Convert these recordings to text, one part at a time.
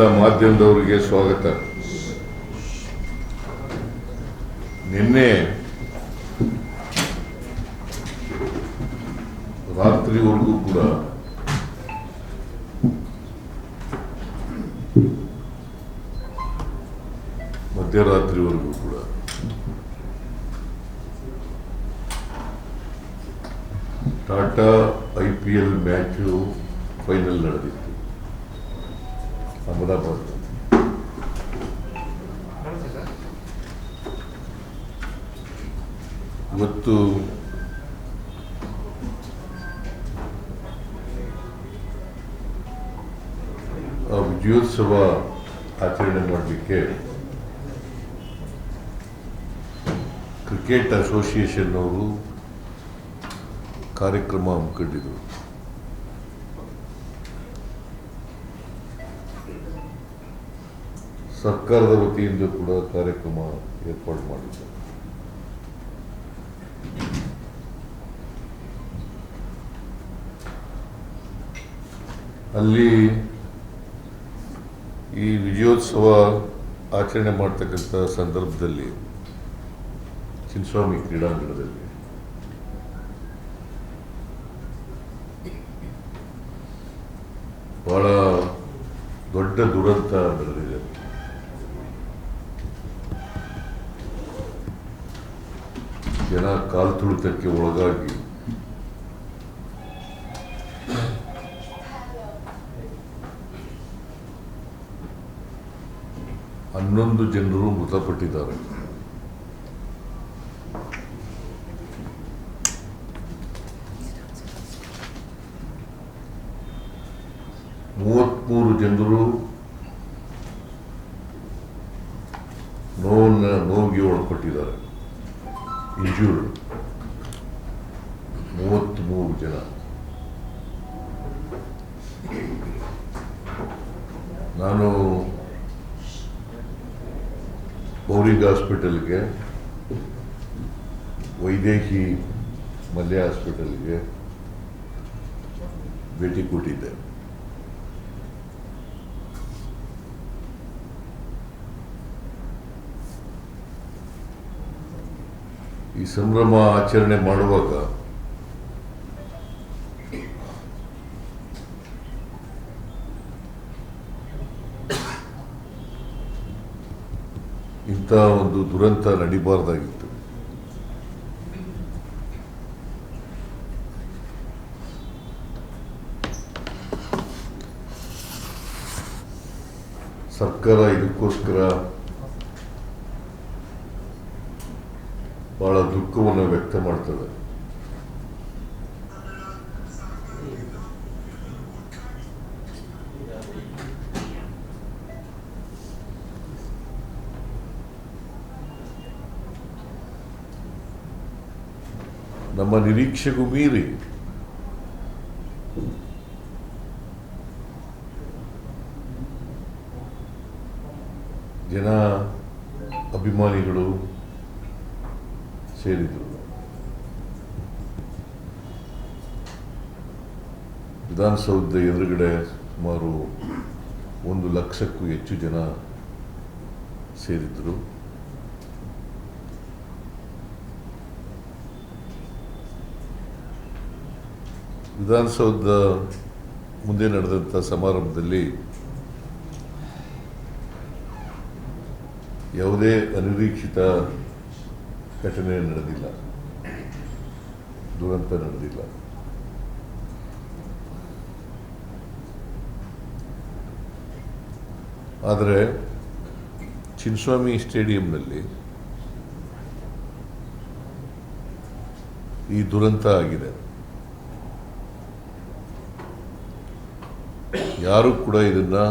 ಎಲ್ಲ ಮಾಧ್ಯಮದವರಿಗೆ ಸ್ವಾಗತ. ನಿನ್ನೆ ರಾತ್ರಿವರೆಗೂ ಕೂಡ ಮಧ್ಯರಾತ್ರಿವರೆಗೂ ಕೂಡ Tata I P L match final ನಡೆದಿತ್ತು. ಅಹಮದಾಬಾದ್ ಇವತ್ತು ವಿಜಯೋತ್ಸವ ಆಚರಣೆ ಮಾಡಲಿಕ್ಕೆ ಕ್ರಿಕೆಟ್ ಅಸೋಸಿಯೇಷನ್ ಅವರು ಕಾರ್ಯಕ್ರಮ ಹಮ್ಮಿಕೊಂಡಿದ್ರು. ಸರ್ಕಾರದ ವತಿಯಿಂದ ಕೂಡ ಕಾರ್ಯಕ್ರಮ ಏರ್ಪಾಡು ಮಾಡಿದ್ದಾರೆ ಅಲ್ಲಿ ಈ ವಿಜಯೋತ್ಸವ ಆಚರಣೆ ಮಾಡ್ತಕ್ಕಂಥ ಸಂದರ್ಭದಲ್ಲಿ ಚಿನ್ನಸ್ವಾಮಿ ಕ್ರೀಡಾಂಗಣದಲ್ಲಿ ಬಹಳ ದೊಡ್ಡ ದುರಂತ ನಡೆದಿದೆ. ಜನ ಕಾಲು ತುಳಿತಕ್ಕೆ ಒಳಗಾಗಿ ಹನ್ನೊಂದು ಜನರು ಮೃತಪಟ್ಟಿದ್ದಾರೆ. ಮೂವತ್ಮೂರು ಜನರು ನೋವನ್ನ ನೋವಿಗೆ ಒಳಪಟ್ಟಿದ್ದಾರೆ. ಇಂಜೂರ್ಡ್ ಮೂವತ್ತ್ಮೂರು ಜನ. ನಾನು ಬೌರಿಂಗ್ ಹಾಸ್ಪಿಟಲ್ಗೆ ವೈದೇಹಿ ಮಲ್ಯ ಹಾಸ್ಪಿಟಲ್ಗೆ ಭೇಟಿ ಕೊಟ್ಟಿದ್ದೆ. ಈ ಸಂಭ್ರಮ ಆಚರಣೆ ಮಾಡುವಾಗ ಇಂಥ ಒಂದು ದುರಂತ ನಡಿಬಾರ್ದಾಗಿತ್ತು. ಸರ್ಕಾರ ಇದಕ್ಕೋಸ್ಕರ ಬಹಳ ದುಃಖವನ್ನು ವ್ಯಕ್ತ ಮಾಡ್ತದೆ. ನಮ್ಮ ನಿರೀಕ್ಷೆಗೂ ಮೀರಿ. ಜನ ಅಭಿಮಾನಿಗಳು ಸೇರಿದರು. ವಿಧಾನಸೌಧದ ಎದುರುಗಡೆ ಸುಮಾರು ಒಂದು ಲಕ್ಷಕ್ಕೂ ಹೆಚ್ಚು ಜನ ಸೇರಿದ್ದರು ವಿಧಾನಸೌಧದ ಮುಂದೆ ನಡೆದಂಥ ಸಮಾರಂಭದಲ್ಲಿ ಯಾವುದೇ ಅನಿರೀಕ್ಷಿತ ಘಟನೆ ನಡೆದಿಲ್ಲ. ದುರಂತ ನಡೆದಿಲ್ಲ. ಆದರೆ ಚಿನ್ಸ್ವಾಮಿ ಸ್ಟೇಡಿಯಂನಲ್ಲಿ ಈ ದುರಂತ ಆಗಿದೆ. ಯಾರೂ ಕೂಡ ಇದನ್ನು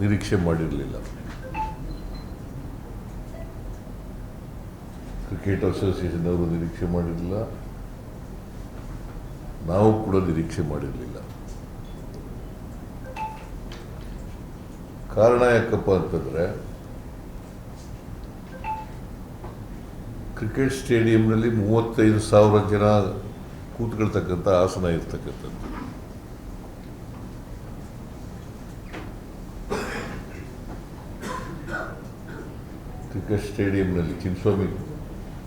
ನಿರೀಕ್ಷೆ ಮಾಡಿರಲಿಲ್ಲ. ಕ್ರಿಕೆಟ್ ಅಸೋಸಿಯೇಷನ್ ಅವರು ನಿರೀಕ್ಷೆ ಮಾಡಿರಲಿಲ್ಲ. ನಾವು ಕೂಡ ನಿರೀಕ್ಷೆ ಮಾಡಿರಲಿಲ್ಲ. ಕಾರಣ ಯಾಕಪ್ಪ ಅಂತಂದರೆ ಕ್ರಿಕೆಟ್ ಸ್ಟೇಡಿಯಂನಲ್ಲಿ ಮೂವತ್ತೈದು ಸಾವಿರ ಜನ ಕೂತ್ಕೊಳ್ತಕ್ಕಂಥ ಆಸನ ಇರ್ತಕ್ಕಂಥದ್ದು. ಕ್ರಿಕೆಟ್ ಸ್ಟೇಡಿಯಂನಲ್ಲಿ ಚಿನ್ಸ್ವಾಮಿ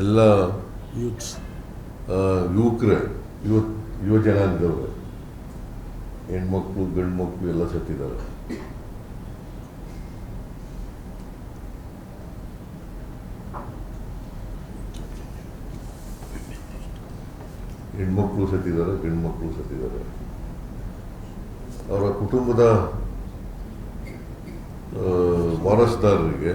ಎಲ್ಲ ಯೂತ್ಸ್ ಯುವಕರೇ ಯುವ ಯುವ ಜನಾಂಗದವ್ರೆ, ಹೆಣ್ಮಕ್ಳು ಗಂಡು ಮಕ್ಕಳು ಎಲ್ಲ ಸತ್ತಿದ್ದಾರೆ. ಹೆಣ್ಮಕ್ಳು ಸತ್ತಿದ್ದಾರೆ ಗಂಡು ಮಕ್ಕಳು ಸತ್ತಿದ್ದಾರೆ. ಅವರ ಕುಟುಂಬದ ವಾರಸುದಾರರಿಗೆ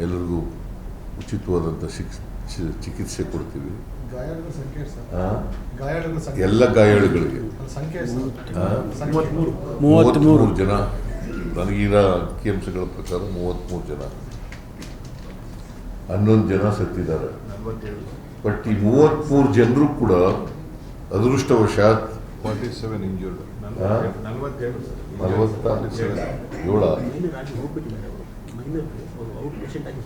ಎಲ್ಲರಿಗೂ ಉಚಿತವಾದಂಥ ಶಿಕ್ಷ ಚಿಕಿತ್ಸೆ ಕೊಡ್ತೀವಿ. ಎಲ್ಲ ಗಾಯಾಳುಗಳಿಗೆ? ಮೂವತ್ತ್ಮೂರು. ಜನ. ನನಗಿರೋ ಅಂಕಿಅಂಶಗಳ ಪ್ರಕಾರ ಮೂವತ್ತ್ಮೂರು ಜನ. ಹನ್ನೊಂದು ಜನ ಸತ್ತಿದ್ದಾರೆ. ಬಟ್ ಈ ಮೂವತ್ತ್ಮೂರು ಜನರು ಕೂಡ ಅದೃಷ್ಟವಶಾತ್ ಫಾರ್ಟಿ ಸೆವೆನ್ ಇಂಜೂರ್ಡ್? ನಲವತ್ತೇಳು ಏಳ. ಮೈನರ್ ಔಟ್ ಪೇಷಂಟ್ ಆಗಿ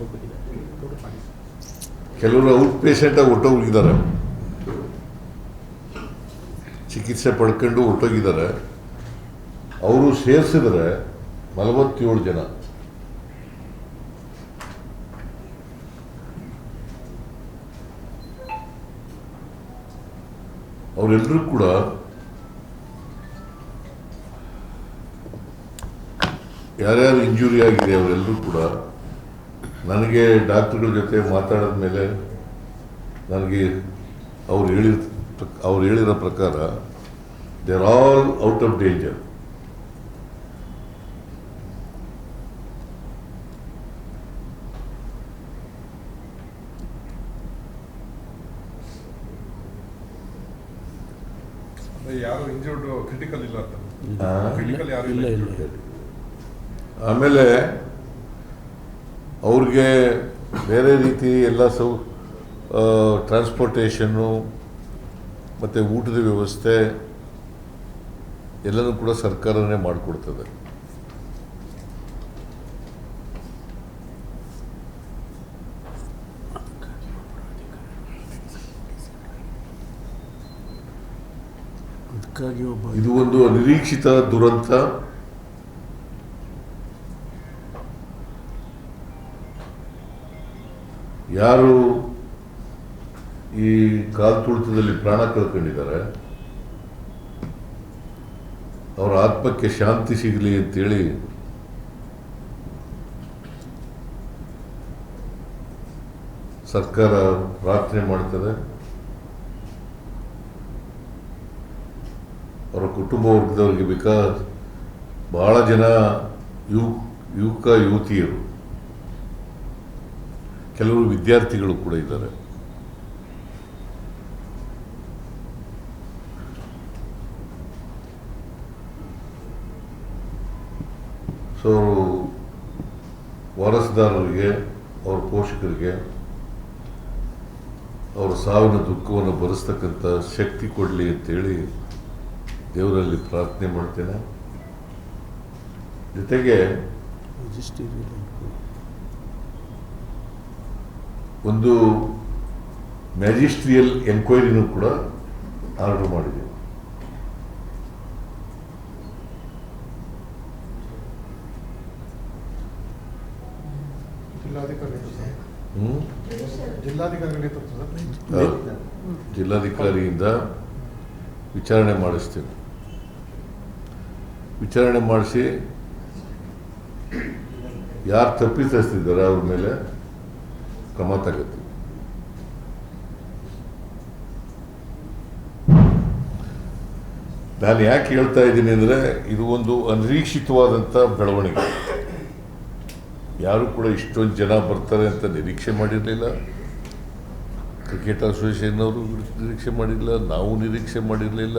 ಕೆಲವರು ಹೊಟ್ಟೋಗಿದ್ದಾರೆ ಚಿಕಿತ್ಸೆ ಪಡ್ಕೊಂಡು ಹೊಟ್ಟೋಗಿದ್ದಾರೆ ಅವರು ಸೇರಿಸಿದ್ರೆ ನಲವತ್ತೇಳು ಜನ. ಅವರೆಲ್ಲರೂ ಕೂಡ ಯಾರ್ಯಾರು ಇಂಜುರಿ ಆಗಿದೆ ಅವರೆಲ್ಲರೂ ಕೂಡ ನನಗೆ ಡಾಕ್ಟ್ರುಗಳ ಜೊತೆ ಮಾತಾಡಿದ ಮೇಲೆ ನನಗೆ ಅವ್ರು ಹೇಳಿದ ಅವ್ರು ಹೇಳಿರೋ ಪ್ರಕಾರ they are all out of danger ಯಾರು ಇಂಜೂರ್ಡ್ ಕ್ರಿಟಿಕಲ್ ಇಲ್ಲ ಅಂತ. ಕ್ರಿಟಿಕಲ್ ಯಾರು ಇಲ್ಲ ಆಮೇಲೆ ಅವ್ರಿಗೆ ಬೇರೆ ರೀತಿ ಎಲ್ಲ ಸೌ ಟ್ರಾನ್ಸ್ಪೋರ್ಟೇಷನ್ನು ಮತ್ತು ಊಟದ ವ್ಯವಸ್ಥೆ ಎಲ್ಲನೂ ಕೂಡ ಸರ್ಕಾರನೇ ಮಾಡಿಕೊಡ್ತದೆ. ಇದು ಒಂದು ಅನಿರೀಕ್ಷಿತ ದುರಂತ. ಯಾರು ಈ ಕಾಲ್ ತುಳಿತದಲ್ಲಿ ಪ್ರಾಣ ಕಳ್ಕೊಂಡಿದ್ದಾರೆ? ಅವರ ಆತ್ಮಕ್ಕೆ ಶಾಂತಿ ಸಿಗಲಿ ಅಂತೇಳಿ ಸರ್ಕಾರ ಪ್ರಾರ್ಥನೆ ಮಾಡ್ತದೆ. ಅವರ ಕುಟುಂಬ ವರ್ಗದವರಿಗೆ ಬೇಕಾದ ಬಹಳ ಜನ ಯುವ ಯುವಕ, ಯುವತಿಯರು ಕೆಲವರು ವಿದ್ಯಾರ್ಥಿಗಳು ಕೂಡ ಇದ್ದಾರೆ. ಸೊ ಅವರು ವಾರಸುದಾರರಿಗೆ, ಅವ್ರ ಪೋಷಕರಿಗೆ, ಅವರ ಸಾವಿನ ದುಃಖವನ್ನು ಭರಿಸ್ತಕ್ಕಂಥ ಶಕ್ತಿ ಕೊಡಲಿ ಅಂತೇಳಿ ದೇವರಲ್ಲಿ ಪ್ರಾರ್ಥನೆ ಮಾಡ್ತೇನೆ. ಜೊತೆಗೆ ಒಂದು ಮ್ಯಾಜಿಸ್ಟ್ರಿಯಲ್ ಎನ್ಕ್ವೈರಿನೂ ಕೂಡ ಆರ್ಡರ್ ಮಾಡಿದೆ. ಜಿಲ್ಲಾಧಿಕಾರಿಯಿಂದ ವಿಚಾರಣೆ ಮಾಡಿಸ್ತೇವೆ ವಿಚಾರಣೆ ಮಾಡಿಸಿ ಯಾರು ತಪ್ಪಿತಸ್ತಿದ್ದಾರೆ ಅವ್ರ ಮೇಲೆ ಕ್ರಮ ತಗತ್ತು ನಾನು ಯಾಕೆ ಹೇಳ್ತಾ ಇದ್ದೀನಿ ಅಂದರೆ, ಇದು ಒಂದು ಅನಿರೀಕ್ಷಿತವಾದಂಥ ಬೆಳವಣಿಗೆ. ಯಾರು ಕೂಡ ಇಷ್ಟೊಂದು ಜನ ಬರ್ತಾರೆ ಅಂತ ನಿರೀಕ್ಷೆ ಮಾಡಿರಲಿಲ್ಲ. ಕ್ರಿಕೆಟ್ ಅಸೋಸಿಯೇಷನ್ ಅವರು ನಿರೀಕ್ಷೆ ಮಾಡಿರಲಿಲ್ಲ. ನಾವು ನಿರೀಕ್ಷೆ ಮಾಡಿರಲಿಲ್ಲ.